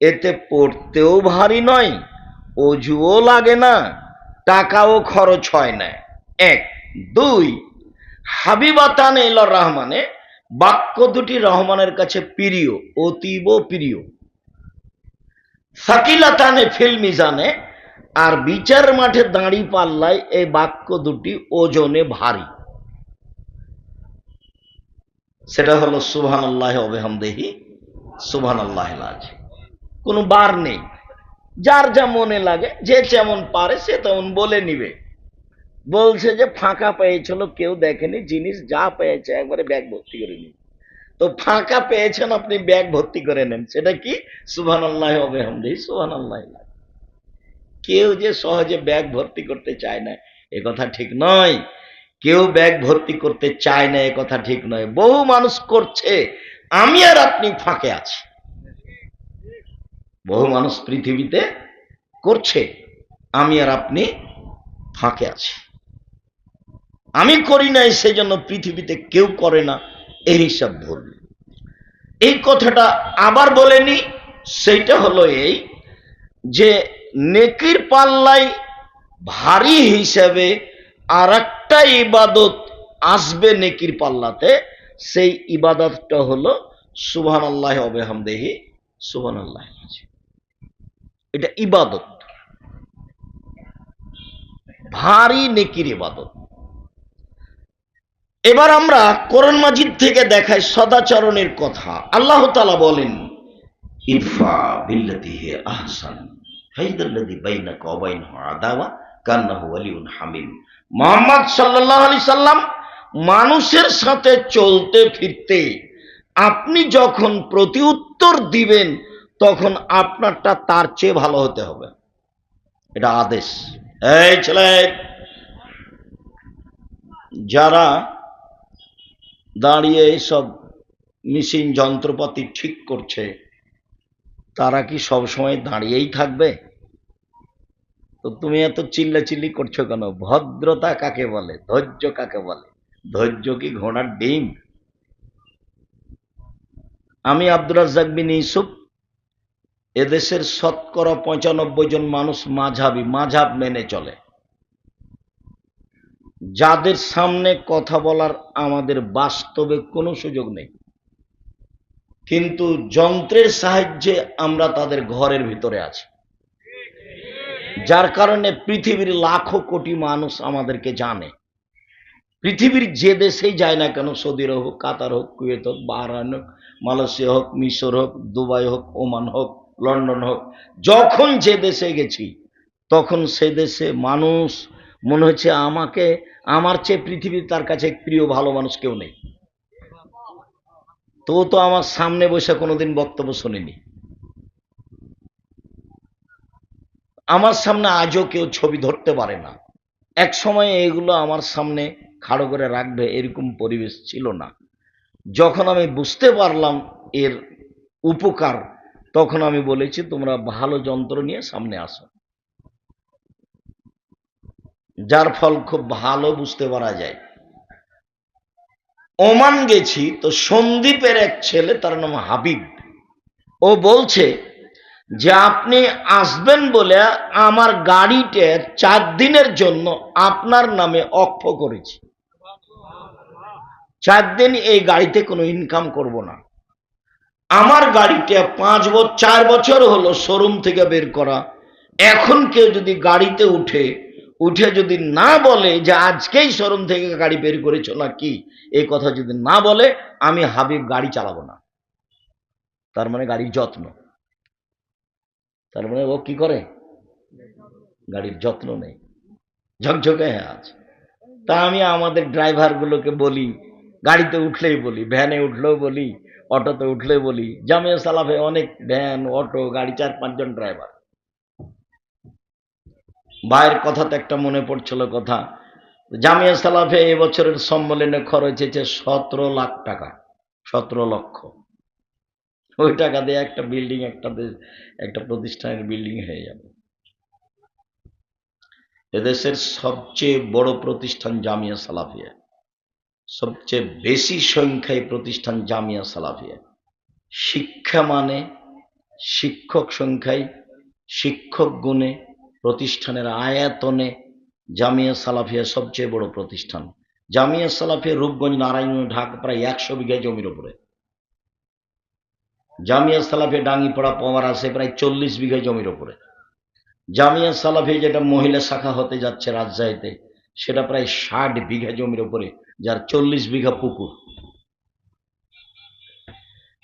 এতে পড়তেও ভারী নয়, অজুও লাগে না, টাকাও খরচ হয় না। এক, দুই হাবিবাতান এল রহমানে, বাক্য দুটি রহমানের কাছে প্রিয়, অতীব প্রিয়। সাকিলাতানে ফিল মিজানে, আর বিচার মাঠে দাঁড়ি পাল্লায় এই বাক্য দুটি ওজনে ভারী। সেটা হলো সুবহান আল্লাহ অবেহামদেহি সুবহান আল্লাহ কোনো বার নেই। যার যা মনে লাগে, যে যেমন পারে, সে তেমন বলে নিবে। বলছে যে, ফাঁকা পেয়েছিল কেউ দেখেনি জিনিস, যা পেয়েছে একবারে ব্যাগ ভর্তি করে নিন। তো ফাঁকা পেয়েছেন, আপনি ব্যাগ ভর্তি করে নেন। সেটা কি? সুবহান আল্লাহ অবেহামদেহি সুবহান আল্লাহ কেউ যে সহজে ব্যাগ ভর্তি করতে চায় না, এ কথা ঠিক নয়। কেউ ব্যাগ ভর্তি করতে চায় না, এ কথা ঠিক নয়। বহু মানুষ করছে। আমি আর আপনি ফাঁকে আছি। বহু মানুষ পৃথিবীতে করছে, আমি আর আপনি ফাঁকে আছি। আমি করি নাই, সেজন্য পৃথিবীতে কেউ করে না, এই হিসাব ভুল এই কথাটা আবার বলেনি সেইটা হলো এই যে, নেকির পাল্লাই ভারী হিসাবে আর একটা ইবাদত আসবে নেকির পাল্লাতে সেই ইবাদতটা হলো সুবহান আল্লাহ অবেহামদেহি সুবহান আল্লাহ এটা ইবাদত। ভারী নেকির ইবাদত। এবার আমরা কোরআন মাজিদ থেকে দেখাই সদাচরণের কথা। আল্লাহ তালা বলেন, ইরফা বিল্লাতি হে আহসান হামিম সাল্লাম মানুষের সাথে চলতে ফিরতে আপনি যখন প্রতি উত্তর দিবেন, তখন আপনারটা তার চেয়ে ভালো হতে হবে। এটা আদেশ। এই ছেলে, যারা দাঁড়িয়ে এইসব মেশিন যন্ত্রপাতি ঠিক করছে, তারা কি সব সময় দাঁড়িয়েই থাকবে? তো তুমি এত চিল্লা চিল্লি করছ কেন? ভদ্রতা কাকে বলে? ধৈর্য কাকে বলে? ধৈর্য কি ঘোড়ার ডিম? আমি আব্দুর রাজ্জাক বিন ইউসুফ, এদেশের শতকরা পঁচানব্বই জন মানুষ মাঝাবি, মাঝাব মেনে চলে। যাদের সামনে কথা বলার আমাদের বাস্তবে কোনো সুযোগ নেই। কিন্তু যন্ত্রের সাহায্যে আমরা তাদের ঘরের ভিতরে আছি। যার কারণে পৃথিবীর লাখো কোটি মানুষ আমাদেরকে জানে। পৃথিবীর যে দেশেই যায় না কেন, সৌদি হোক, কাতার হোক, কুয়েত হোক, বাহরাইন হোক, মালয়েশিয়া হোক, মিশর হোক, দুবাই হোক, ওমান হোক, লন্ডন হোক, যখন যে দেশে গেছি, তখন সে দেশে মানুষ মনে হচ্ছে আমাকে, আমার চেয়ে পৃথিবীর তার কাছে প্রিয় ভালো মানুষ কেউ নেই। তো তো আমার সামনে বসে কোনোদিন বক্তব্য শোনেনি। আমার সামনে আজও কেউ ছবি ধরতে পারে না। এক সময় এগুলো আমার সামনে খাড়ো করে রাখবে, এরকম পরিবেশ ছিল না। যখন আমি বুঝতে পারলাম এর উপকার, তখন আমি বলেছি, তোমরা ভালো যন্ত্র নিয়ে সামনে আসো। যার ফল খুব ভালো বুঝতে পারা যায়। ওমান গেছি, তো সন্দীপের এক ছেলে, তার নাম হাবিব। ও বলছে যে, আপনি আসবেন বলে আমার গাড়িতে চার দিনের জন্য আপনার নামে অক্ষ করেছি। চার দিন এই গাড়িতে কোনো ইনকাম করব না। আমার গাড়িটা পাঁচ বছর চার বছর হলো শোরুম থেকে বের করা। এখন কেউ যদি গাড়িতে উঠে উঠে যদি না বলে যে আজকেই শোরুম থেকে গাড়ি বের করেছ না কি এই কথা যদি না বলে, আমি হাবিব গাড়ি চালাবো না। তার মানে গাড়ির যত্ন। তার মানে ও কি করে? গাড়ির যত্ন নেই। ঝকঝকে হ্যাঁ আজ তা আমি আমাদের ড্রাইভারগুলোকে বলি গাড়িতে উঠলেই বলি, ভ্যানে উঠলেও বলি, অটোতে উঠলেই বলি, জামিয়া সালাফে অনেক ভ্যান, অটো, গাড়ি, চার পাঁচজন ড্রাইভার। ভাইয়ের কথা তো একটা মনে পড়ছিল কথা, জামিয়া সালাফে এবছরের সম্মেলনে খরচ হয়েছে সতেরো লাখ টাকা, সতেরো লক্ষ। ওই টাকা দিয়ে একটা বিল্ডিং, একটা একটা প্রতিষ্ঠানের বিল্ডিং হয়ে যাবে। এদেশের সবচেয়ে বড় প্রতিষ্ঠান জামিয়া সালাফিয়া। সবচেয়ে বেশি সংখ্যায় প্রতিষ্ঠান জামিয়া সালাফিয়া। শিক্ষা মানে শিক্ষক সংখ্যায় শিক্ষক গুণে প্রতিষ্ঠানের আয়াতনে জামিয়া সালাফিয়া সবচেয়ে বড় প্রতিষ্ঠান। জামিয়া সালাফিয়া রূপগঞ্জ নারায়ণ ঢাকা প্রায় একশো বিঘা জমির উপরে। জামিয়া সালাফিয়া ডাঙ্গিপাড়া পাওয়ার আছে প্রায় চল্লিশ বিঘা জমির উপরে। জামিয়া সালাফিয়া যেটা মহিলা শাখা হতে যাচ্ছে রাজশাহীতে সেটা প্রায় ষাট বিঘা জমির উপরে, যার চল্লিশ বিঘা পুকুর।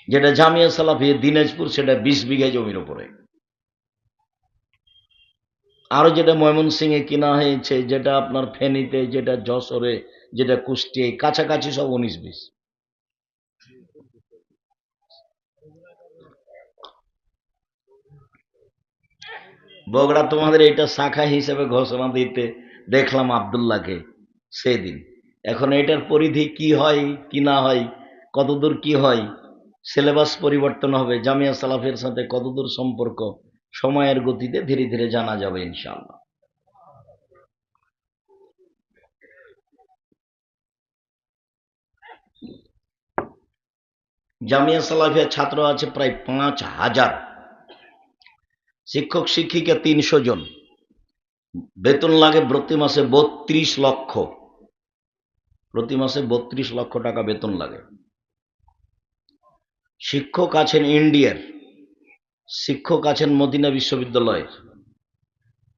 যেটা জামিয়া সালাফিয়া দিনাজপুর, সেটা বিশ বিঘা জমির উপরে। আরও যেটা ময়মনসিংহে কিনা হয়েছে, যেটা আপনার ফেনীতে, যেটা যশোরে, যেটা কুষ্টিয়ায়, কাছাকাছি সব উনিশ বিশ। বগড়া তোমাদের এটা শাখা হিসেবে ঘোষণা দিতে দেখলাম আবদুল্লাহকে সেদিন। এখন এটার পরিধি কি হয়, কি না হয়, কতদূর কি হয় সিলেবাস পরিবর্তন হবে, জামিয়া সালাফের সাথে কতদূর সম্পর্ক, সময়ের গতিতে ধীরে ধীরে জানা যাবে ইনশাআল্লাহ। জামিয়া সালাফিয়া ছাত্র আছে প্রায় পাঁচ হাজার। শিক্ষক শিক্ষিকা তিনশো জন। বেতন লাগে প্রতি মাসে বত্রিশ লক্ষ। প্রতি মাসে বত্রিশ লক্ষ টাকা বেতন লাগে। শিক্ষক আছেন ইন্ডিয়ার। শিক্ষক আছেন মদিনা বিশ্ববিদ্যালয়ের।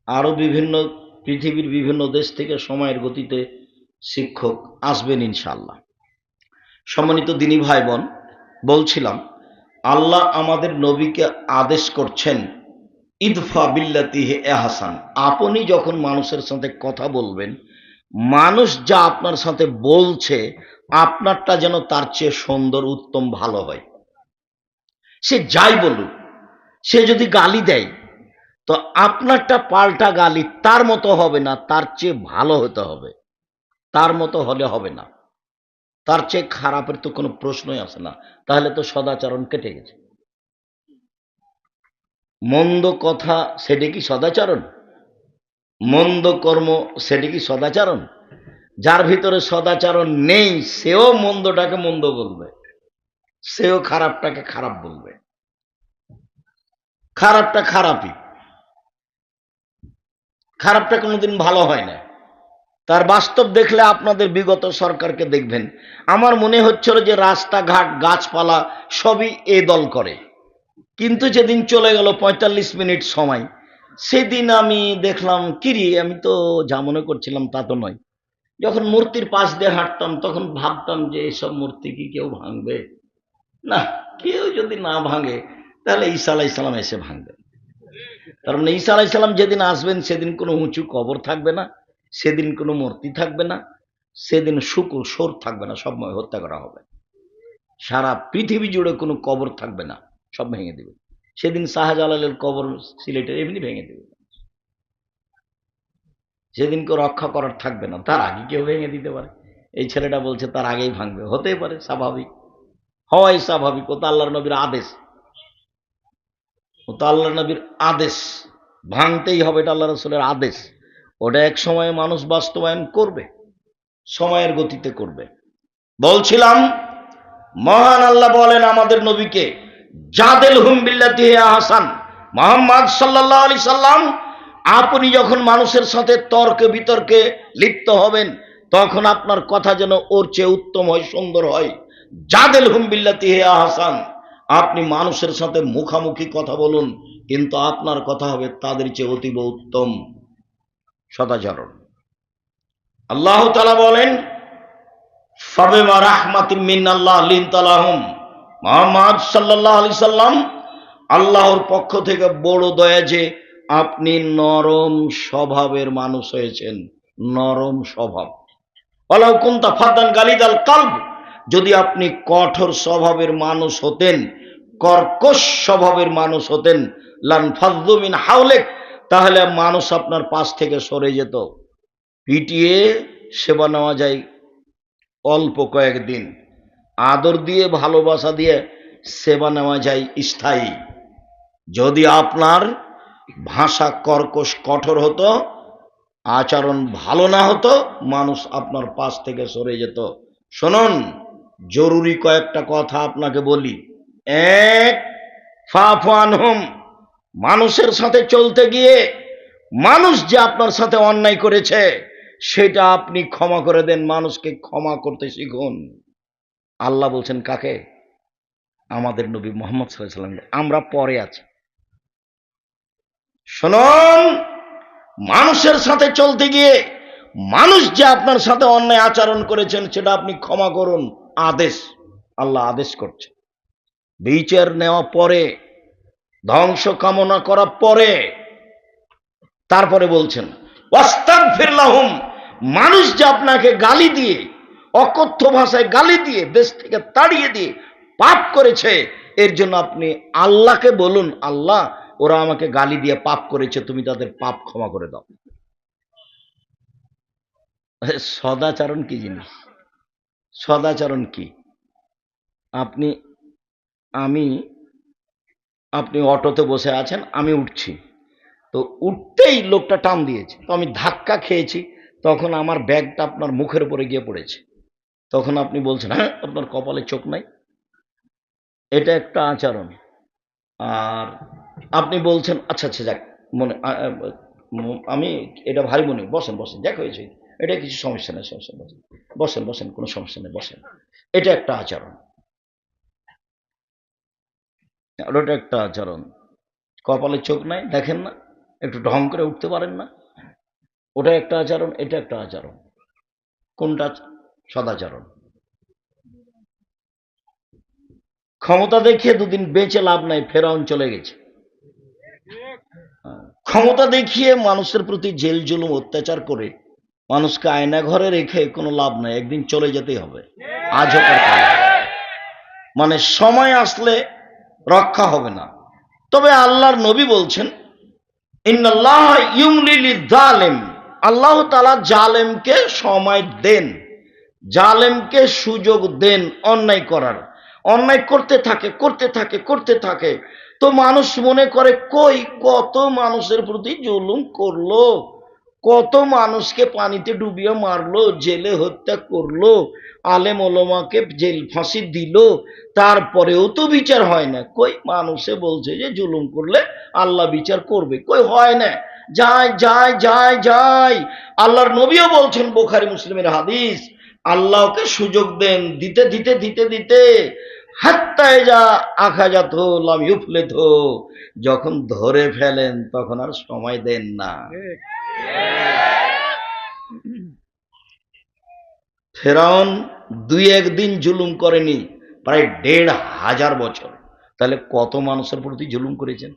আরও বিভিন্ন, পৃথিবীর বিভিন্ন দেশ থেকে সময়ের গতিতে শিক্ষক আসবেন ইনশাল্লাহ সম্মানিত দিনী ভাই বোন, বলছিলাম, আল্লাহ আমাদের নবীকে আদেশ করছেন ইদফা বিল্লাতিহে এহাসান আপনি যখন মানুষের সাথে কথা বলবেন, মানুষ যা আপনার সাথে বলছে, আপনারটা যেন তার চেয়ে সুন্দর, উত্তম, ভালো হয়। সে যাই বলুক, সে যদি গালি দেয়, তো আপনারটা পাল্টা গালি তার মতো হবে না, তার চেয়ে ভালো হতে হবে। তার মতো হলে হবে না। তার চেয়ে খারাপের তো কোনো প্রশ্নই আসে না। তাহলে তো সদাচরণ কেটে গেছে। মন্দ কথা সেটি কি সদাচরণ? মন্দ কর্ম সেটি কি সদাচরণ? যার ভিতরে সদাচরণ নেই, সেও মন্দটাকে মন্দ বলবে। সেও খারাপটাকে খারাপ বলবে। খারাপটা খারাপই। খারাপটা কোনোদিন ভালো হয় না। তার বাস্তব দেখলে আপনাদের বিগত সরকারকে দেখবেন। আমার মনে হচ্ছিল যে রাস্তাঘাট, গাছপালা সবই এ দল করে। কিন্তু যেদিন চলে গেল পঁয়তাল্লিশ মিনিট সময়, সেদিন আমি দেখলাম কিরি আমি তো যা মনে করছিলাম তা তো নয়। যখন মূর্তির পাশ দিয়ে হাঁটতাম, তখন ভাবতাম যে এসব মূর্তি কি কেউ ভাঙবে? না, কেউ যদি না ভাঙে, তাহলে ঈসা আলাইসালাম এসে ভাঙবে। তার মানে ঈসা আলাইসালাম যেদিন আসবেন, সেদিন কোনো উঁচু কবর থাকবে না, সেদিন কোনো মূর্তি থাকবে না, সেদিন শুকুর সোর থাকবে না, সব হত্যা করা হবে। সারা পৃথিবী জুড়ে কোনো কবর থাকবে না। সব ভেঙে দেবে। সেদিন শাহজালালের কবর সিলেটের এমনি ভেঙে দেবে। সেদিন কেউ রক্ষা করার থাকবে না। তার আগে কেউ ভেঙে দিতে পারে। এই ছেলেটা বলছে, তার আগেই ভাঙবে। হতেই পারে, স্বাভাবিক। হওয়াই স্বাভাবিক। ও তো আল্লাহর নবীর আদেশ। ও তো আল্লাহ নবীর আদেশ। ভাঙতেই হবে, এটা আল্লাহ রসুলের আদেশ। ওটা এক সময়ে মানুষ বাস্তবায়ন করবে, সময়ের গতিতে করবে। বলছিলাম, মহান আল্লাহ বলেন আমাদের নবীকে জাদেল হুম বিল্লাতি হাসান মোহাম্মদ সাল্লাহ আলি সাল্লাম, আপনি যখন মানুষের সাথে তর্কে বিতর্কে লিপ্ত হবেন, তখন আপনার কথা যেন ওর চেয়ে উত্তম হয়, সুন্দর হয়। জাদেল হুম বিল্লাতি হাসান আপনি মানুষের সাথে মুখামুখি কথা বলুন, কিন্তু আপনার কথা হবে তাদের চেয়ে অতীব উত্তম। সদাচরণ। আল্লাহ তালা বলেন, ফাবেমা রাহমাতিন মিন আল্লাহ লিন তালাহম মোহাম্মদ সাল্লাহ আলি সাল্লাম আল্লাহর পক্ষ থেকে বড় দয়া যে আপনি নরম স্বভাবের মানুষ হয়েছেন, নরম স্বভাব। অলাউ কুন্তা ফাদান গালিদাল কালব, যদি আপনি কঠোর স্বভাবের মানুষ হতেন, কর্কশ স্বভাবের মানুষ হতেন, লান ফাজুমিন হাউলেক তাহলে মানুষ আপনার পাশ থেকে সরে যেত। পিটিয়ে সেবা নেওয়া যায় অল্প কয়েকদিন। আদর দিয়ে, ভালোবাসা দিয়ে সেবা নেওয়া যায় স্থায়ী। যদি আপনার ভাষা কর্কশ কঠোর হতো, আচরণ ভালো না হতো, মানুষ আপনার পাশ থেকে সরে যেত। শুনুন, জরুরি কয়েকটা কথা আপনাকে বলি। এক ফাফানহুম মানুষের সাথে চলতে গিয়ে মানুষ যে আপনার সাথে অন্যায় করেছে, সেটা আপনি ক্ষমা করে দেন, মানুষকে ক্ষমা করতে শিখুন। আল্লাহ বলছেন, কাকে? আমাদের নবী মোহাম্মদ সাল্লাম আমরা পরে আছি। শুনুন, মানুষের সাথে চলতে গিয়ে, মানুষ যে আপনার সাথে অন্যায় আচরণ করেছেন, সেটা আপনি ক্ষমা করুন, আদেশ, আল্লাহ আদেশ করছে। বিচার নেওয়া পরে, ধ্বংস কামনা করা পরে, তারপরে বলছেন ওয়াস্তাক ফিরলাহুম মানুষ যে আপনাকে গালি দিয়ে অকথ্য ভাষায় গালি দিয়ে, দেশ থেকে তাড়িয়ে দিয়ে পাপ করেছে, এর জন্য আপনি আল্লাহকে বলুন, আল্লাহ, ওরা আমাকে গালি দিয়ে পাপ করেছে, তুমি তাদের পাপ ক্ষমা করে দাও। সদাচরণ কি জিনিস? সদাচরণ কি? আপনি, আমি, আপনি অটোতে বসে আছেন, আমি উঠছি। তো উঠতেই লোকটা টান দিয়েছে। তো আমি ধাক্কা খেয়েছি, তখন আমার ব্যাগটা আপনার মুখের উপরে গিয়ে পড়েছে। তখন আপনি বলছেন হ্যাঁ আপনার কপালে চোখ নাই। এটা একটা আচরণ। আর আপনি বলছেন আচ্ছা আচ্ছা যাক, মনে আমি এটা ভারী মনে, বসেন বসেন দেখ হয়েছে। এটা কিছু সমস্যা নেই, সমস্যা বসেন। বসেন বসেন, কোনো সমস্যা নেই, বসেন। এটা একটা আচরণ। ওটা একটা আচরণ। কপালে চোখ নাই, দেখেন না, একটু ঢং করে উঠতে পারেন না। ওটা একটা আচরণ, এটা একটা আচরণ। কোনটা সদাচরণ। ক্ষমতা দেখিয়ে দুদিন বেঁচে লাভ নাই, ফেরাউন চলে গেছে। ক্ষমতা দেখিয়ে মানুষের প্রতি জেল, জুলুম, অত্যাচার করে মানুষকে আয়না ঘরে রেখে কোনো লাভ নাই, একদিন চলে যেতেই হবে। আজ। মানে সময় আসলে রক্ষা হবে না। তবে আল্লাহর নবী বলছেন আল্লাহ তালা জালেমকে সময় দেন। জালেমকে সুযোগ দেন অন্যায় করার। অন্যায় করতে থাকে করতে থাকে করতে থাকে। তো মানুষ মনে করে, কই, কত মানুষের প্রতি জুলুম করল? কত মানুষকে পানিতে ডুবিয়ে মারলো, জেলে হত্যা করল, আলেম ওলমাকে জেল ফাঁসি দিল, তারপরেও তো বিচার হয় না। কই, মানুষে বলছে যে, জুলুম করলে আল্লাহ বিচার করবে। কই, হয় না। যায় যায় যায় যায়। আল্লাহর নবীও বলছেন, বোখারি, মুসলিমের হাদিস। আল্লাহকে সুযোগ দেন, দিতে দিতে দিতে দিতে। হাত্তায় যা আখা যাত লাম ইউফলে তো যখন ধরে ফেলেন, তখন আর সময় দেন না। ফেরাউন দুই একদিন জুলুম করেনি, প্রায় দেড় হাজার বছর। তাহলে কত মানুষের প্রতি জুলুম করেছেন?